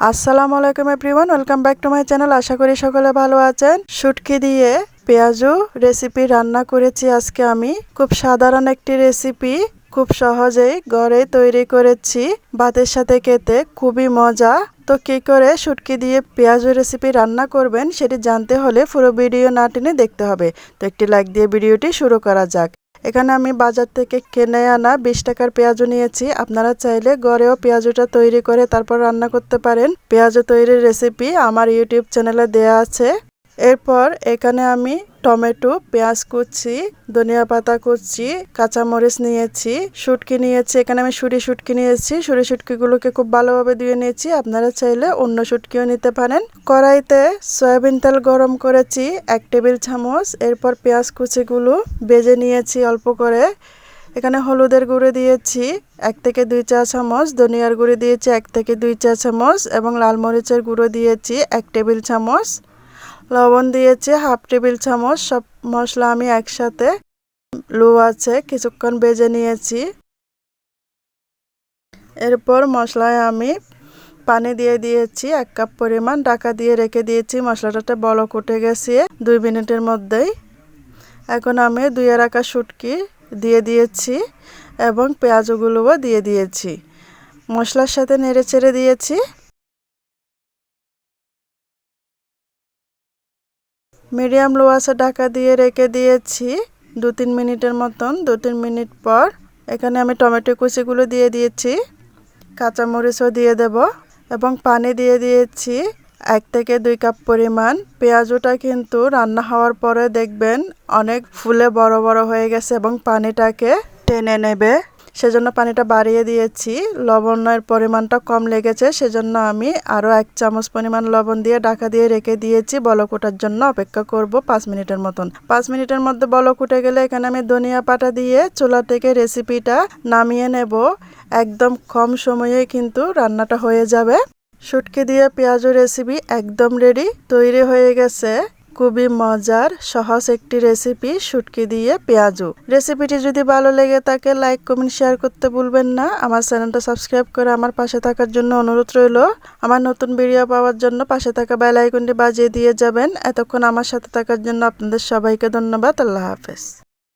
আসসালামু আলাইকুম everyone, welcome back to my channel. আশা করি সকলে ভালো আছেন। শুটকি দিয়ে পেঁয়াজু রেসিপি রান্না করেছি আজকে আমি। খুব সাধারণ একটি রেসিপি, খুব সহজেই ঘরে তৈরি করেছি। ভাতের সাথে খেতে খুবই মজা। তো কী করে শুটকি দিয়ে পেঁয়াজু রেসিপি রান্না করবেন সেটি জানতে হলে পুরো ভিডিও না টেনে দেখতে হবে। তো একটি লাইক দিয়ে ভিডিওটি শুরু করা যাক। এখানে আমি বাজার থেকে কেনে আনা বিশ টাকার পেঁয়াজও নিয়েছি। আপনারা চাইলে গড়েও পেঁয়াজটা তৈরি করে তারপর রান্না করতে পারেন। পেঁয়াজও তৈরির রেসিপি আমার ইউটিউব চ্যানেলে দেয়া আছে। এরপর এখানে আমি টমেটো, পেঁয়াজ কুচি, ধনিয়া পাতা কুচি, কাঁচামরিচ নিয়েছি, শুটকি নিয়েছি। এখানে আমি সুরি শুটকি নিয়েছি। সুরি শুটকিগুলোকে খুব ভালোভাবে ধুয়ে নিয়েছি। আপনারা চাইলে অন্য শুটকিও নিতে পারেন। কড়াইতে সয়াবিন তেল গরম করেছি, এক টেবিল চামচ। এরপর পেঁয়াজ কুচিগুলো বেজে নিয়েছি অল্প করে। এখানে হলুদের গুঁড়ো দিয়েছি, এক থেকে দুই চা চামচ। ধনিয়ার গুঁড়ো দিয়েছি, এক থেকে দুই চা চামচ। এবং লাল মরিচের গুঁড়ো দিয়েছি, এক টেবিল চামচ। লবণ দিয়েছি, হাফ টেবিল চামচ, সব মশলা আমি একসাথে, লো আছে, কিছুক্ষণ বেজে নিয়েছি। এরপর মশলায় আমি পানি দিয়ে দিয়েছি, এক কাপ পরিমাণ ঢাকা দিয়ে রেখে দিয়েছি, মশলাটাতে বলক উঠে গেছে দুই মিনিটের মধ্যেই। এখন আমি দুই রাখা শুটকি দিয়ে দিয়েছি এবং পেঁয়াজগুলোও দিয়ে দিয়েছি। মশলার সাথে নেড়ে ছেড়ে দিয়েছি। মিডিয়াম লো আছে, ঢাকা দিয়ে রেখে দিয়েছি। দু তিন মিনিটের মতন, দু তিন মিনিট পর এখানে আমি টমেটো কুচিগুলো দিয়ে দিয়েছি। কাঁচামরিচও দিয়ে দেব এবং পানি দিয়ে দিয়েছি এক থেকে দুই কাপ পরিমাণ। পেঁয়াজুটা কিন্তু রান্না হওয়ার পরে দেখবেন অনেক ফুলে বড় বড় হয়ে গেছে এবং পানিটাকে টেনে নেবে। সেজন্য পানিটা বাড়িয়ে দিয়েছি। লবণের পরিমাণটা কম লেগেছে, সেজন্য আমি আরও এক চামচ পরিমাণ লবণ দিয়ে ঢাকা দিয়ে রেখে দিয়েছি। বলক ওঠার জন্য অপেক্ষা করব পাঁচ মিনিটের মতন। পাঁচ মিনিটের মধ্যে বলক উঠে গেলে এখানে আমি ধনিয়া পাতা দিয়ে চুলা থেকে রেসিপিটা নামিয়ে নেব। একদম কম সময়ে কিন্তু রান্নাটা হয়ে যাবে। শুটকি দিয়ে পেঁয়াজু রেসিপি একদম রেডি তৈরি হয়ে গেছে। খুবই মজার, সহজ একটি রেসিপি শুটকি দিয়ে পেঁয়াজু। রেসিপিটি যদি ভালো লেগে থাকে লাইক কমেন্ট শেয়ার করতে ভুলবেন না। আমার চ্যানেলটা সাবস্ক্রাইব করে আমার পাশে থাকার জন্য অনুরোধ রইল। আমার নতুন ভিডিও পাওয়ার জন্য পাশে থাকা বেল আইকনটি বাজিয়ে দিয়ে যাবেন। এতক্ষণ আমার সাথে থাকার জন্য আপনাদের সবাইকে ধন্যবাদ। আল্লাহ হাফেজ।